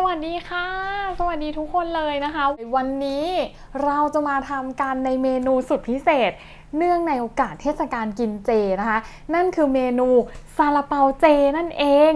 สวัสดีค่ะ สวัสดีทุกคนเลยนะคะ วันนี้เราจะมาทำกันในเมนูสุดพิเศษ เนื่องในโอกาสเทศกาลกินเจนะคะ นั่นคือเมนูซาลาเปาเจนั่นเอง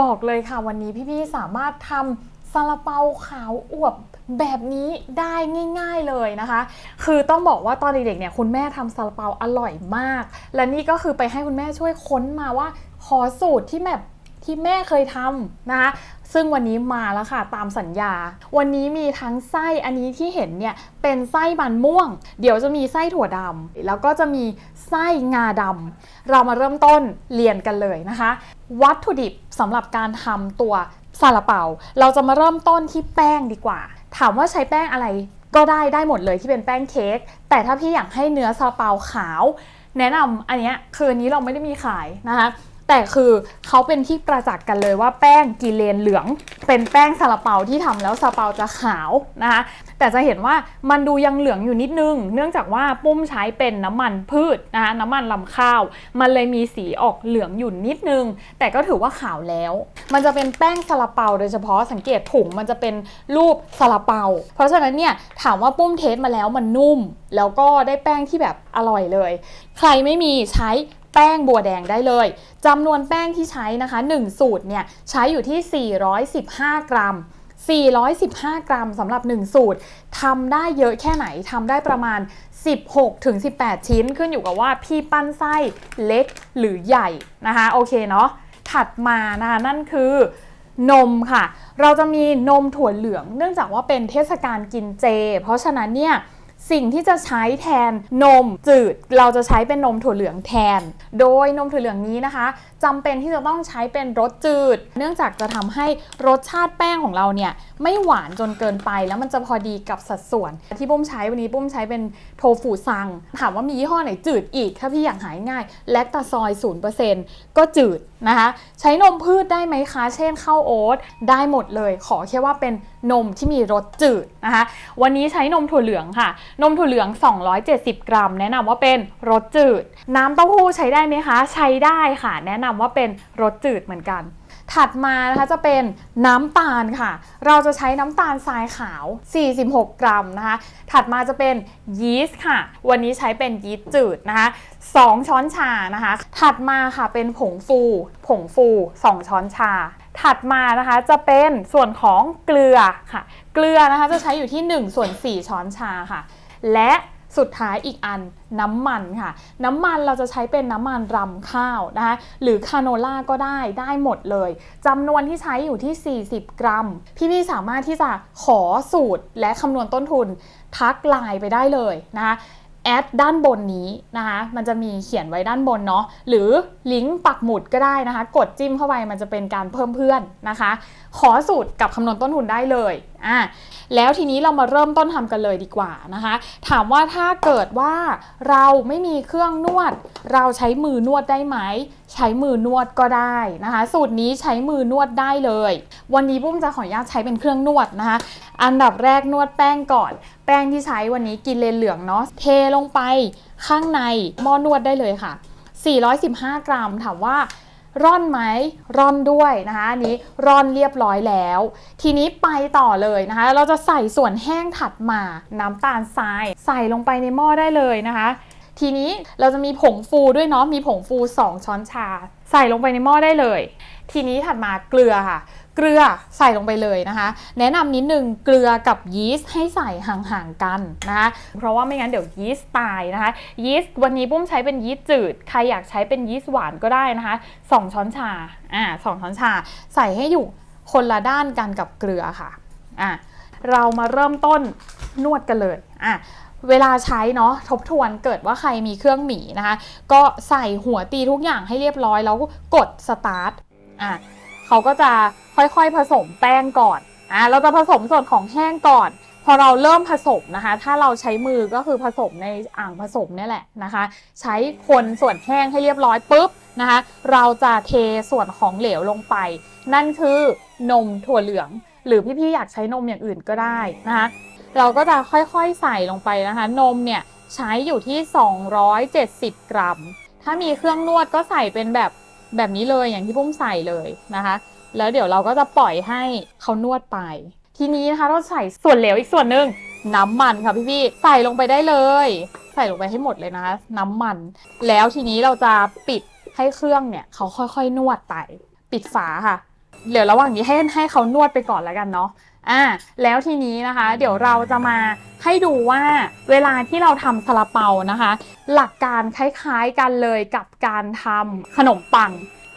บอกเลยค่ะวันนี้พี่ๆสามารถทำซาลาเปาขาวอวบแบบนี้ได้ง่าย ๆเลยนะคะ คือต้องบอกว่าตอนเด็กๆเนี่ยคุณแม่ทำซาลาเปาอร่อยมาก และนี่ก็คือไปให้คุณแม่ช่วยค้นมาว่าขอสูตรที่แบบที่แม่เคยทำนะคะ ซึ่งวันนี้มาแล้วค่ะตามสัญญา วันนี้มีทั้งไส้อันนี้ที่เห็นเนี่ยเป็นไส้มันม่วง เดี๋ยวจะมีไส้ถั่วดำแล้วก็จะมีไส้งาดำเรามาเริ่มต้นเรียนกันเลยนะคะ วัตถุดิบสำหรับการทำตัวซาลาเปา เราจะมาเริ่มต้นที่แป้งดีกว่า ถามว่าใช้แป้งอะไรก็ได้ได้หมดเลยที่เป็นแป้งเค้กแต่ถ้าพี่อยากให้เนื้อซาลาเปาขาว แนะนำอันเนี้ยคืนนี้เราไม่ได้มีขายนะคะ แต่คือเขาเป็นที่ประจักษ์กันเลยว่าแป้งกีเลนเหลือง เป็นแป้งซาลาเปาที่ทำแล้วซาลาเปาจะขาวนะคะแต่จะเห็นว่ามันดูยังเหลืองอยู่นิดนึง เนื่องจากว่าปุ้มใช้เป็นน้ำมันพืชนะคะน้ำมันลำข้าว มันเลยมีสีออกเหลืองอยู่นิดนึง แต่ก็ถือว่าขาวแล้ว มันจะเป็นแป้งซาลาเปาโดยเฉพาะสังเกตถุงมันจะเป็นรูปซาลาเปา เพราะฉะนั้นเนี่ยถามว่าปุ้มเทสมาแล้วมันนุ่ม แล้วก็ได้แป้งที่แบบอร่อยเลย ใครไม่มีใช้ แป้งบัวแดงได้เลยจำนวนแป้งที่ใช้นะคะ 1 สูตรเนี่ยใช้อยู่ที่ 415 กรัม 415 กรัมสำหรับ 1 สูตรทำได้เยอะแค่ไหนทำได้ประมาณ 16ถึง18 ชิ้นขึ้นอยู่กับว่าพี่ปั้นไส้เล็กหรือใหญ่นะคะโอเคเนาะถัดมานะคะนั่นคือนมค่ะ เราจะมีนมถั่วเหลือง เนื่องจากว่าเป็นเทศกาลกินเจ เพราะฉะนั้นเนี่ย สิ่งที่จะใช้แทนนมจืด เราจะใช้เป็นนมถั่วเหลืองแทน โดยนมถั่วเหลืองนี้นะคะจำเป็นที่จะต้องใช้เป็นรสจืด เนื่องจากจะทำให้รสชาติแป้งของเราเนี่ยไม่หวานจนเกินไปแล้วมันจะพอดีกับสัดส่วน ที่ปุ้มใช้วันนี้ปุ้มใช้เป็นโทฟูซัง ถามว่ามียี่ห้อไหนจืดอีก ถ้าพี่อยากหายง่าย แลคตาซอย 0%ก็จืดนะคะ ใช้นมพืชได้ไหมคะ เช่นข้าวโอ๊ตได้หมดเลย ขอแค่ว่าเป็นนมที่มีรสจืดนะคะ วันนี้ใช้นมถั่วเหลืองค่ะนมถั่วเหลือง 270 กรัม แนะนำว่าเป็นรสจืด น้ำเต้าหู้ใช้ได้ไหมคะ ใช้ได้ค่ะ แนะนำว่าเป็นรสจืดเหมือนกันถัดมานะคะจะเป็นน้ำตาลค่ะ เราจะใช้น้ำตาลทรายขาว 46 กรัมนะคะ ถัดมาจะเป็นยีสต์ค่ะ วันนี้ใช้เป็นยีสต์จืดนะคะ2ช้อนชานะคะ ถัดมาค่ะเป็นผงฟู ผงฟู 2 ช้อนชา ถัดมานะคะจะเป็นส่วนของเกลือค่ะ เกลือนะคะจะใช้อยู่ที่ 1 ส่วน 4 ช้อนชาค่ะ และสุดท้ายอีกอันน้ำมันค่ะ น้ำมันเราจะใช้เป็นน้ำมันรำข้าวนะคะหรือคาโนล่าก็ได้ได้หมดเลยจำนวนที่ใช้อยู่ที่ 40 กรัม พี่ๆสามารถที่จะขอสูตรและคำนวณต้นทุนทักไลน์ไปได้เลยนะคะแอดด้านบนนี้นะคะมันจะมีเขียนไว้ด้านบนเนาะหรือลิงก์ปักหมุดก็ได้นะคะ กดจิ้มเข้าไปมันจะเป็นการเพิ่มเพื่อนนะคะ ขอสูตรกับคำนวณต้นทุนได้เลย อะแล้วทีนี้เรามาเริ่มต้นทำกันเลยดีกว่านะคะ ถามว่าถ้าเกิดว่าเราไม่มีเครื่องนวด เราใช้มือนวดได้ไหม ใช้มือนวดก็ได้นะคะ สูตรนี้ใช้มือนวดได้เลย วันนี้ปุ้มจะขออนุญาตใช้เป็นเครื่องนวดนะคะ อันดับแรกนวดแป้งก่อน แป้งที่ใช้วันนี้กินเลนเหลืองเนาะเทลงไปข้างในหม้อนวดได้เลยค่ะ 415 กรัมถามว่า ร่อนไหมร่อนด้วยนะคะอันนี้ร่อนเรียบร้อยแล้ว ทีนี้ไปต่อเลยนะคะ เราจะใส่ส่วนแห้งถัดมาน้ำตาลทราย ใส่ลงไปในหม้อได้เลยนะคะ ทีนี้เราจะมีผงฟูด้วยเนาะมีผงฟู 2 ช้อนชา ใส่ลงไปในหม้อได้เลย ทีนี้ถัดมาเกลือค่ะ เกลือใส่ลงไปเลยนะคะ แนะนำนิดนึงเกลือกับยีสต์ให้ใส่ห่างๆกันนะคะเพราะว่าไม่งั้นเดี๋ยวยีสต์ตายนะคะ ยีสต์วันนี้ปุ้มใช้เป็นยีสต์จืด ใครอยากใช้เป็นยีสต์หวานก็ได้นะคะ 2 ช้อนชาอ่าสองช้อนชา ใส่ให้อยู่คนละด้านกันกับเกลือค่ะอะเรามาเริ่มต้นนวดกันเลยอะเวลาใช้เนาะทบทวนเกิดว่าใครมีเครื่องหมีนะคะ ก็ใส่หัวตีทุกอย่างให้เรียบร้อยแล้วกดสตาร์ทอะ เขาก็จะค่อยๆผสมแป้งก่อนอะเราจะผสมส่วนของแห้งก่อน พอเราเริ่มผสมนะคะ ถ้าเราใช้มือก็คือผสมในอ่างผสมนี่แหละนะคะ ใช้คนส่วนแห้งให้เรียบร้อยปุ๊บนะคะ เราจะเทส่วนของเหลวลงไป นั่นคือนมถั่วเหลือง หรือพี่ๆอยากใช้นมอย่างอื่นก็ได้นะคะเราก็จะค่อยๆใส่ลงไปนะคะ นมเนี่ยใช้อยู่ที่ 270 กรัม ถ้ามีเครื่องนวดก็ใส่เป็นแบบ แบบนี้เลยอย่างที่ปุ้มใส่เลยนะคะ แล้วเดี๋ยวเราก็จะปล่อยให้เขานวดไป ทีนี้นะคะเราใส่ส่วนเหลวอีกส่วนหนึ่งน้ำมันค่ะพี่พี่ๆใส่ลงไปได้เลย ใส่ลงไปให้หมดเลยนะคะ น้ำมัน แล้วทีนี้เราจะปิดให้เครื่องเนี่ยเขาค่อยๆ นวดไป ปิดฝาค่ะ เดี๋ยวระหว่างนี้ให้ให้เขานวดไปก่อนแล้วกันเนาะ อ่าแล้วทีนี้นะคะ เดี๋ยวเราจะมาให้ดูว่าเวลาที่เราทำซาลาเปานะคะ หลักการคล้ายๆกันเลยกับการทำขนมปัง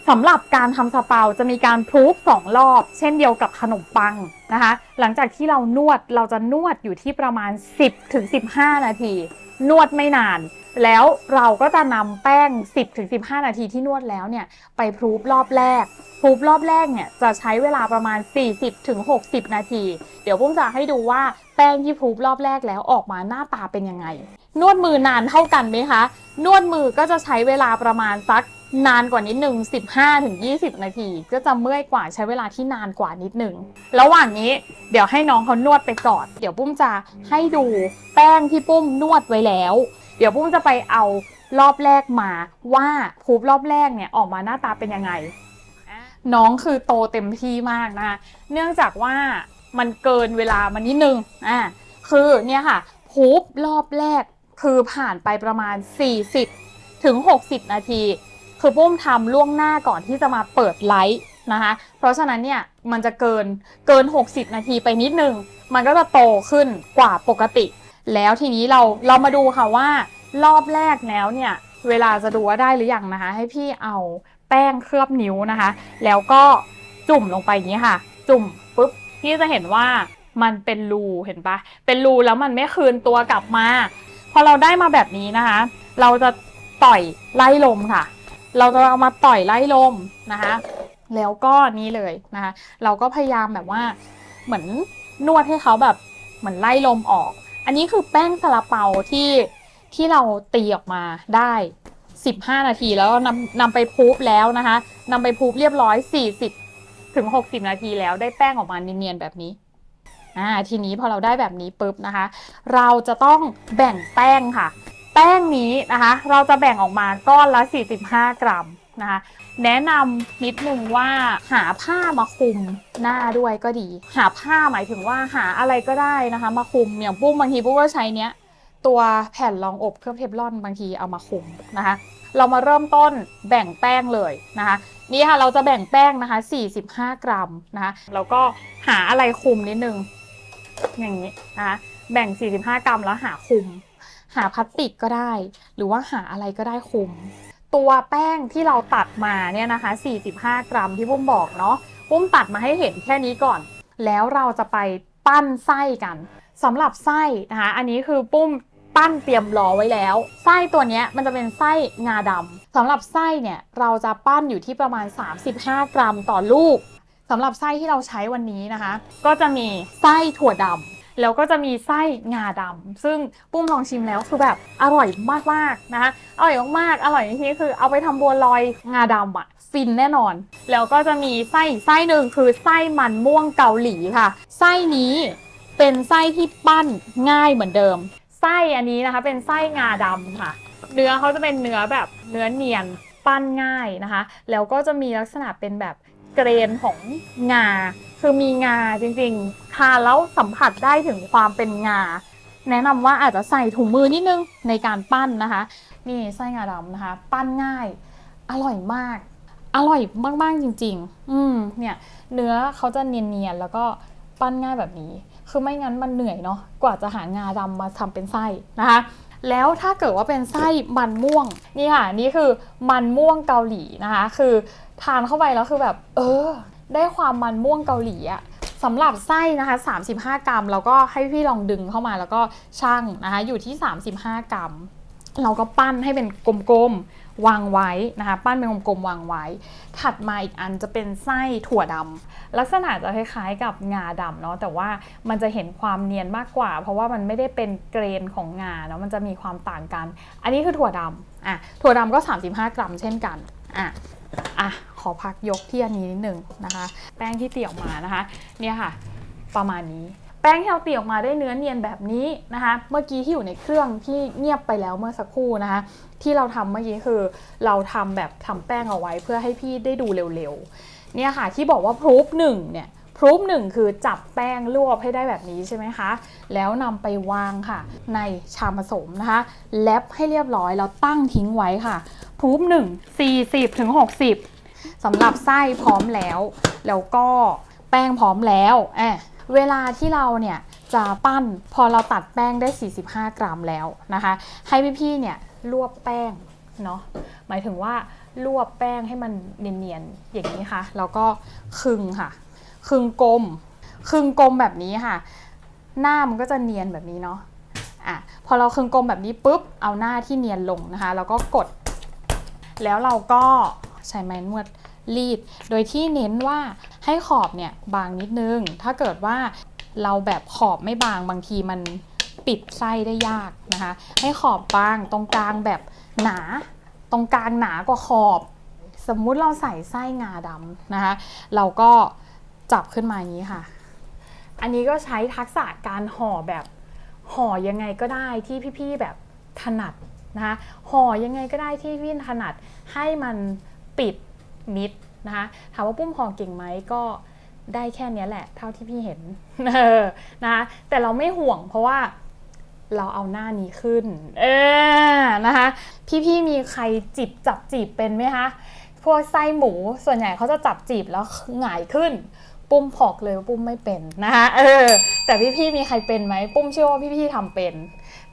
สำหรับการทำซาลาเปาจะมีการพรูฟสองรอบ เช่นเดียวกับขนมปังนะคะ หลังจากที่เรานวดเราจะนวดอยู่ที่ประมาณ 10ถึง15 นาที นวดไม่นานแล้วเราก็จะนำแป้ง 10ถึง15 นาทีที่นวดแล้วเนี่ยไปพรูฟรอบแรกพรูฟรอบแรกเนี่ยจะใช้เวลาประมาณ 40ถึง60 นาที เดี๋ยวปุ้มจะให้ดูว่าแป้งที่พรูฟรอบแรกแล้วออกมาหน้าตาเป็นยังไง นวดมือนานเท่ากันไหมคะ นวดมือก็จะใช้เวลาประมาณสักนานกว่านิดนึง15ถึง20 นาที ก็จะเมื่อยกว่าใช้เวลาที่นานกว่านิดนึงระหว่างนี้เดี๋ยวให้น้องเขานวดไปก่อน เดี๋ยวปุ้มจะให้ดูแป้งที่ปุ้มนวดไว้แล้ว เดี๋ยวปุ้มจะไปเอารอบแรกมาว่าพรูฟรอบแรกเนี่ยออกมาหน้าตาเป็นยังไง น้องคือโตเต็มที่มากนะคะเนื่องจากว่ามันเกินเวลามานิดนึงอ่าคือเนี่ยค่ะพูบรอบแรกคือผ่านไปประมาณ 40 ถึง 60 นาที คือปุ้มทำล่วงหน้าก่อนที่จะมาเปิดไลฟ์นะคะ เพราะฉะนั้นเนี่ยมันจะเกินเกิน 60 นาทีไปนิดนึง มันก็จะโตขึ้นกว่าปกติ แล้วทีนี้เราเรามาดูค่ะว่ารอบแรกแล้วเนี่ยเวลาจะดูว่าได้หรือยังนะคะ ให้พี่เอาแป้งเคลือบนิ้วนะคะ แล้วก็จุ่มลงไปอย่างนี้ค่ะ จุ่มปุ๊บพี่จะเห็นว่ามันเป็นรูเห็นปะเป็นรูแล้วมันไม่คืนตัวกลับมา พอเราได้มาแบบนี้นะคะ เราจะต่อยไล่ลมค่ะ เราจะเอามาต่อยไล่ลมนะคะ แล้วก็นี้เลยนะคะ เราก็พยายามแบบว่าเหมือนนวดให้เขาแบบเหมือนไล่ลมออก อันนี้คือแป้งซาลาเปาที่ที่เราตีออกมาได้ 15 นาทีแล้วนำนำไปพูฟแล้วนะคะนำไปพูฟเรียบร้อย 40 ถึง 60 นาทีแล้วได้แป้งออกมาเนียนๆแบบนี้อ่าทีนี้พอเราได้แบบนี้ปุ๊บนะคะ เราจะต้องแบ่งแป้งค่ะ แป้งนี้นะคะ เราจะแบ่งออกมาก้อนละ 45 กรัม นะคะแนะนำนิดนึงว่าหาผ้ามาคลุมหน้าด้วยก็ดี หาผ้าหมายถึงว่าหาอะไรก็ได้นะคะ มาคลุมอย่างปุ้มบางทีปุ้มก็ใช้เนี้ยตัวแผ่นรองอบเคลือบเทฟลอนบางทีเอามาคลุมนะคะ เรามาเริ่มต้นแบ่งแป้งเลยนะคะนี่ค่ะเราจะแบ่งแป้งนะคะ 45 กรัมนะคะแล้วก็หาอะไรคลุมนิดนึง อย่างนี้นะคะแบ่ง 45 กรัมแล้วหาคลุม หาพลาสติกก็ได้ หรือว่าหาอะไรก็ได้คลุม ตัวแป้งที่เราตัดมาเนี่ยนะคะ 45 กรัมที่ปุ้มบอกเนาะปุ้มตัดมาให้เห็นแค่นี้ก่อน แล้วเราจะไปปั้นไส้กันสำหรับไส้นะคะอันนี้คือปุ้มปั้นเตรียมรอไว้แล้ว ไส้ตัวนี้มันจะเป็นไส้งาดำสำหรับไส้เนี่ยเราจะปั้นอยู่ที่ประมาณ 35 กรัมต่อลูกสำหรับไส้ที่เราใช้วันนี้นะคะ ก็จะมีไส้ถั่วดำ แล้วก็จะมีไส้งาดำซึ่งปุ้มลองชิมแล้วคือแบบอร่อยมากๆนะคะอร่อยมากๆอร่อยในที่นี้คือเอาไปทำบัวลอยงาดำอะฟินแน่นอน แล้วก็จะมีไส้ไส้หนึ่งคือไส้มันม่วงเกาหลีค่ะไส้นี้เป็นไส้ที่ปั้นง่ายเหมือนเดิม ไส้อันนี้นะคะ เป็นไส้งาดำค่ะ เนื้อเขาจะเป็นเนื้อแบบเนื้อเนียนปั้นง่ายนะคะ แล้วก็จะมีลักษณะเป็นแบบเกรนของงา คือมีงาจริงๆทานแล้วสัมผัสได้ถึงความเป็นงา แนะนำว่าอาจจะใส่ถุงมือนิดนึงในการปั้นนะคะ นี่ไส้งาดำนะคะ ปั้นง่าย อร่อยมาก อร่อยมากๆจริง ๆ อืมเนี่ย เนื้อเขาจะเนียนๆแล้วก็ปั้นง่ายแบบนี้ คือไม่งั้นมันเหนื่อยเนาะกว่าจะหางาดำมาทำเป็นไส้นะคะแล้วถ้าเกิดว่าเป็นไส้มันม่วงนี่ค่ะนี่คือมันม่วงเกาหลีนะคะ คือทานเข้าไปแล้วคือแบบ เออ ได้ความมันม่วงเกาหลีอะสำหรับไส้นะคะ 35 กรัม แล้วก็ให้พี่ลองดึงเข้ามาแล้วก็ชั่งนะคะ อยู่ที่ 35 กรัม เราก็ปั้นให้เป็นกลมๆ วางไว้นะคะ ปั้นเป็นกลมๆ วางไว้ ถัดมาอีกอันจะเป็นไส้ถั่วดำ ลักษณะจะคล้ายๆกับงาดำเนาะ แต่ว่ามันจะเห็นความเนียนมากกว่า เพราะว่ามันไม่ได้เป็นเกรนของงาเนาะ มันจะมีความต่างกัน อันนี้คือถั่วดำอะ ถั่วดำก็ 35 กรัม เช่นกันอะ อะขอพักยกที่อันนี้นิดนึงนะคะ แป้งที่เตียออกมานะคะ เนี่ยค่ะ ประมาณนี้แป้งที่เราตีออกมาได้เนื้อเนียนแบบนี้นะคะ เมื่อกี้ที่อยู่ในเครื่องที่เงียบไปแล้วเมื่อสักครู่นะคะ ที่เราทำเมื่อกี้คือเราทำแบบทำแป้งเอาไว้เพื่อให้พี่ได้ดูเร็วๆ เนี่ยค่ะที่บอกว่าพรูฟหนึ่งเนี่ยพรูฟหนึ่งคือจับแป้งรวบให้ได้แบบนี้ใช่ไหมคะ แล้วนำไปวางค่ะ ในชามผสมนะคะ แลบให้เรียบร้อยแล้วตั้งทิ้งไว้ค่ะ พรูฟหนึ่ง40ถึง60สำหรับไส้พร้อมแล้ว แล้วก็แป้งพร้อมแล้วแอะเวลาที่เราเนี่ยจะปั้นพอเราตัดแป้งได้ 45 กรัมแล้วนะคะ ให้พี่ๆเนี่ยรวบแป้งเนาะหมายถึงว่ารวบแป้งให้มันเนียนๆอย่างนี้ค่ะ แล้วก็คึงค่ะ คึงกลม คึงกลมแบบนี้ค่ะ หน้ามันก็จะเนียนแบบนี้เนาะอะพอเราคึงกลมแบบนี้ปุ๊บเอาหน้าที่เนียนลงนะคะ แล้วก็กด แล้วเราก็ใช้ไม้นวดรีด โดยที่เน้นว่าให้ขอบเนี่ยบางนิดนึง ถ้าเกิดว่าเราแบบขอบไม่บางบางทีมันปิดไส้ได้ยากนะคะ ให้ขอบบางตรงกลางแบบหนา ตรงกลางหนากว่าขอบ สมมุติเราใส่ไส้งาดำนะคะ เราก็จับขึ้นมาอย่างนี้ค่ะ อันนี้ก็ใช้ทักษะการห่อแบบห่อยังไงก็ได้ที่พี่ๆแบบถนัด นะคะห่อยังไงก็ได้ที่พี่ถนัดให้มันปิดมิดนะคะถามว่าปุ้มห่อเก่งไหมก็ได้แค่นี้แหละ เท่าที่พี่เห็นนะคะแต่เราไม่ห่วงเพราะว่าเราเอาหน้านี้ขึ้น เออนะคะ พี่ๆมีใครจิบจับจีบเป็นไหมคะ พวกไส้หมูส่วนใหญ่เขาจะจับจีบแล้วหงายขึ้น ปุ้มพอกเลยว่าปุ้มไม่เป็นนะคะ เออ แต่พี่ๆมีใครเป็นไหม ปุ้มเชื่อว่าพี่ๆทำเป็น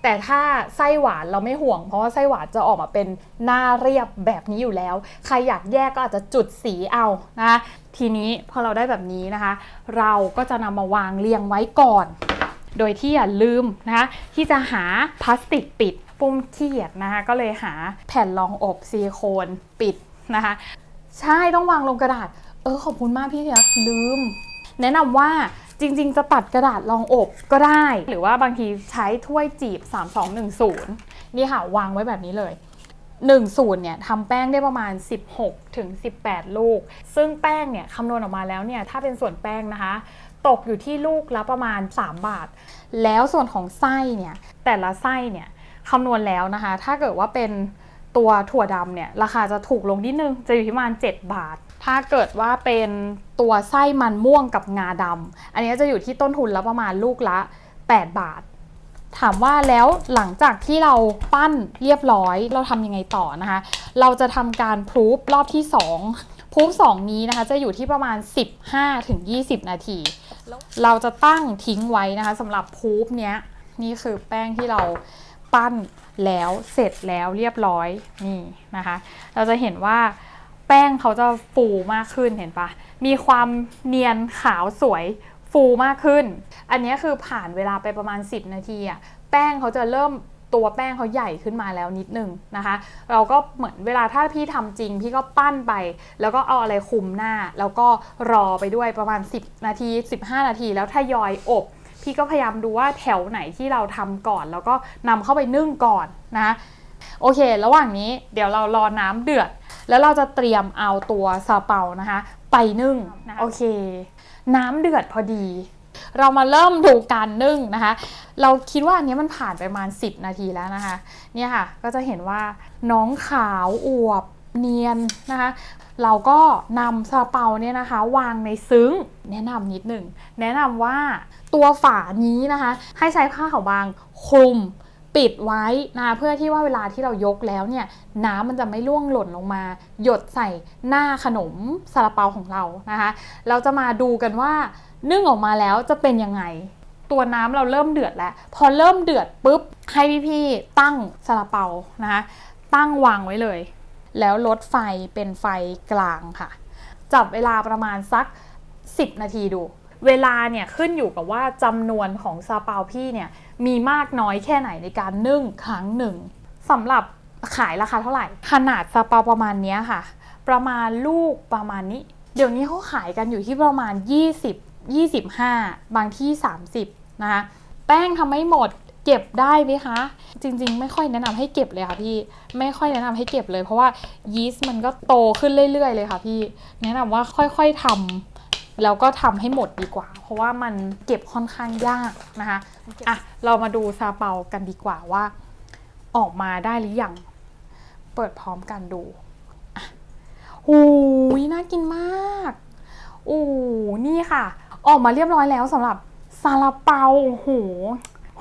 แต่ถ้าไส้หวานเราไม่ห่วง เพราะว่าไส้หวานจะออกมาเป็นหน้าเรียบแบบนี้อยู่แล้ว ใครอยากแยกก็อาจจะจุดสีเอานะทีนี้พอเราได้แบบนี้นะคะ เราก็จะนำมาวางเรียงไว้ก่อน โดยที่อย่าลืมนะคะที่จะหาพลาสติกปิดปุ้มเกียจนะคะก็เลยหาแผ่นรองอบซิลิโคนปิดนะคะ ใช่ต้องวางลงกระดาษ เออขอบคุณมากพี่เทียลืม แนะนำว่า จริง ๆ จะตัดกระดาษรองอบก็ได้ หรือว่าบางทีใช้ถ้วยจีบ 3210 นี่ค่ะ วางไว้แบบนี้เลย1สูตรเนี่ยทำแป้งได้ประมาณ 16ถึง18 ลูก ซึ่งแป้งเนี่ยคำนวณออกมาแล้วเนี่ยถ้าเป็นส่วนแป้งนะคะ ตกอยู่ที่ลูกละประมาณ 3 บาท แล้วส่วนของไส้เนี่ยแต่ละไส้เนี่ยคำนวณแล้วนะคะ ถ้าเกิดว่าเป็นตัวถั่วดำเนี่ยราคาจะถูกลงนิดนึงจะอยู่ที่ประมาณ 7 บาท ถ้าเกิดว่าเป็นตัวไส้มันม่วงกับงาดำอันนี้จะอยู่ที่ต้นทุนและประมาณลูกละ 8 บาท ถามว่าแล้วหลังจากที่เราปั้นเรียบร้อยเราทำยังไงต่อนะคะ เราจะทำการพรูฟรอบที่ 2พรูฟ2นี้นะคะจะอยู่ที่ประมาณ 15-20 นาที เราจะตั้งทิ้งไว้นะคะสำหรับพรูฟเนี้ยนี่คือแป้งที่เราปั้นแล้วเสร็จแล้วเรียบร้อยนี่นะคะ เราจะเห็นว่า แป้งเขาจะฟูมากขึ้นเห็นปะมีความเนียนขาวสวยฟูมากขึ้น อันนี้คือผ่านเวลาไปประมาณ 10 นาทีอะแป้งเขาจะเริ่มตัวแป้งเขาใหญ่ขึ้นมาแล้วนิดนึงนะคะ เราก็เหมือนเวลาถ้าพี่ทำจริง พี่ก็ปั้นไป แล้วก็เอาอะไรคุมหน้า แล้วก็รอไปด้วยประมาณ 10 นาที 15 นาที แล้วทยอยอบ พี่ก็พยายามดูว่าแถวไหนที่เราทำก่อน แล้วก็นำเข้าไปนึ่งก่อนนะคะโอเค ระหว่างนี้เดี๋ยวเรารอน้ำเดือด แล้วเราจะเตรียมเอาตัวซาเปานะคะ ไปนึ่งนะโอเค น้ำเดือดพอดี เรามาเริ่มดูการนึ่งนะคะ เราคิดว่าอันนี้มันผ่านไปประมาณ 10 นาทีแล้วนะคะ เนี่ยค่ะก็จะเห็นว่าน้องขาวอวบเนียนนะคะเราก็นำซาเปาเนี่ยนะคะ วางในซึ้งแนะนำนิดหนึ่ง แนะนำว่าตัวฝานี้นะคะ ให้ใช้ผ้าขาวบางคลุม ปิดไว้นะเพื่อที่ว่าเวลาที่เรายกแล้วเนี่ยน้ำมันจะไม่ร่วงหล่นลงมา หยดใส่หน้าขนมซาลาเปาของเรานะคะ เราจะมาดูกันว่านึ่งออกมาแล้วจะเป็นยังไง ตัวน้ำเราเริ่มเดือดแล้ว พอเริ่มเดือดปุ๊บให้พี่ๆตั้งซาลาเปานะคะตั้งวางไว้เลย แล้วลดไฟเป็นไฟกลางค่ะ จับเวลาประมาณสัก 10 นาทีดู เวลาเนี่ยขึ้นอยู่กับว่าจำนวนของซาเปาพี่เนี่ย มีมากน้อยแค่ไหนในการนึ่งครั้งหนึ่งสำหรับขายราคาเท่าไหร่ ขนาดซาเปาประมาณนี้ค่ะ ประมาณลูกประมาณนี้ เดี๋ยวนี้เขาขายกันอยู่ที่ประมาณ 20 25 บางที่ 30 นะคะแป้งทำไม่หมดเก็บได้ไหมคะ จริงๆ ไม่ค่อยแนะนำให้เก็บเลยค่ะพี่ไม่ค่อยแนะนำให้เก็บเลย เพราะว่ายีสต์มันก็โตขึ้นเรื่อยๆเลยค่ะพี่ แนะนำว่าค่อยๆทำ แล้วก็ทำให้หมดดีกว่า เพราะว่ามันเก็บค่อนข้างยากนะคะอะเรามาดูซาเปากันดีกว่าว่า ออกมาได้หรือยัง เปิดพร้อมกันดูอะหูยน่ากินมากอู้นี่ค่ะ ออกมาเรียบร้อยแล้วสำหรับซาลาเปาโอ้โห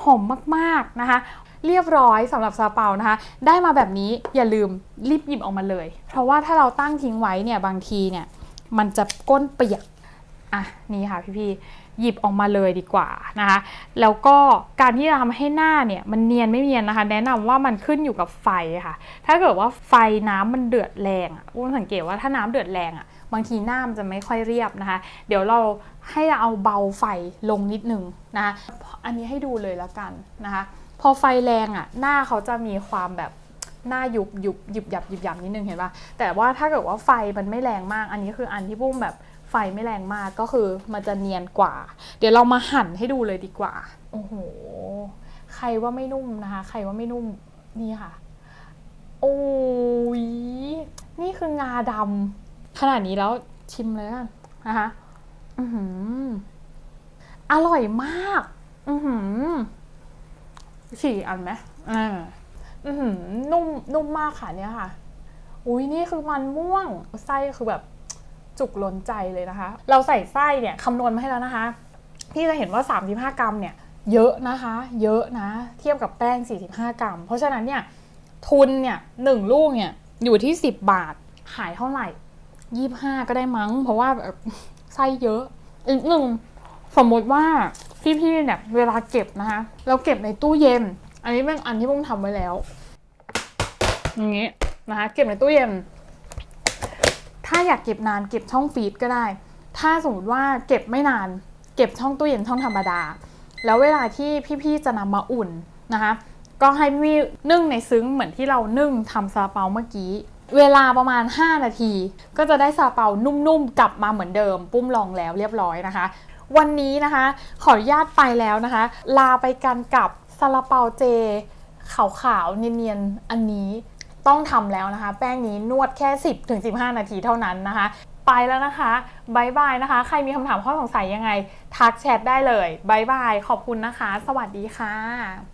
หอมมากๆนะคะเรียบร้อยสำหรับซาลาเปานะคะ ได้มาแบบนี้อย่าลืมรีบหยิบออกมาเลย เพราะว่าถ้าเราตั้งทิ้งไว้เนี่ยบางทีเนี่ยมันจะก้นเปียก อะนี่ค่ะพี่ๆหยิบออกมาเลยดีกว่านะคะแล้วก็การที่จะทำให้หน้าเนี่ยมันเนียนไม่เนียนนะคะ แนะนำว่ามันขึ้นอยู่กับไฟค่ะ ถ้าเกิดว่าไฟน้ำมันเดือดแรงอะอุ้นสังเกตว่าถ้าน้ำเดือดแรงอะบางทีหน้ามันจะไม่ค่อยเรียบนะคะ เดี๋ยวเราให้เอาเบาไฟลงนิดนึงนะคะอันนี้ให้ดูเลยแล้วกันนะคะ พอไฟแรงอะหน้าเขาจะมีความแบบหน้ายุบยุบหยุบหยับหยุบหยับนิดนึงเห็นปะแต่ว่าถ้าเกิดว่าไฟมันไม่แรงมาก อันนี้คืออันที่ปุ้มแบบ ไฟไม่แรงมากก็คือมันจะเนียนกว่า เดี๋ยวเรามาหั่นให้ดูเลยดีกว่า โอ้โห ใครว่าไม่นุ่มนะคะ ใครว่าไม่นุ่มนี่ค่ะ โอ้ย นี่คืองาดำขนาดนี้แล้วชิมเลยกันนะคะอือหือ อร่อยมาก อือหือฉี่อันไหมอ่าอือหือนุ่มนุ่มมากค่ะเนี่ยค่ะ อุ้ยนี่คือมันม่วงไส้คือแบบ จุกล้นใจเลยนะคะ เราใส่ไส้เนี่ยคำนวณมาให้แล้วนะคะพี่จะเห็นว่า 35 กรัมเนี่ยเยอะนะคะ เยอะนะ เทียบกับแป้ง 45 กรัม เพราะฉะนั้นเนี่ยทุนเนี่ยหนึ่งลูกเนี่ยอยู่ที่ 10 บาทขายเท่าไหร่ 25 ก็ได้มั้ง เพราะว่าแบบไส้เยอะอีกหนึ่งสมมติว่าพี่ๆเนี่ยเวลาเก็บนะคะ เราเก็บในตู้เย็น อันนี้เป็นอันที่ปุ้งทำไว้แล้วอย่างนี้นะคะ เก็บในตู้เย็น ถ้าอยากเก็บนานเก็บช่องฟรีซก็ได้ ถ้าสมมติว่าเก็บไม่นาน เก็บช่องตู้เย็นช่องธรรมดา แล้วเวลาที่พี่ๆจะนำมาอุ่นนะคะ ก็ให้พี่นึ่งในซึ้งเหมือนที่เรานึ่งทำซาลาเปาเมื่อกี้ เวลาประมาณ 5 นาที ก็จะได้ซาลาเปานุ่มๆกลับมาเหมือนเดิม ปุ้มลองแล้วเรียบร้อยนะคะ วันนี้นะคะ ขออนุญาตไปแล้วนะคะ ลาไปกันกับซาลาเปาเจขาวๆเนียนๆอันนี้ ต้องทำแล้วนะคะ แป้งนี้นวดแค่ 10ถึง15 นาทีเท่านั้นนะคะ ไปแล้วนะคะบายบายนะคะ ใครมีคำถามข้อสงสัยยังไง ทักแชทได้เลยบายบาย ขอบคุณนะคะ สวัสดีค่ะ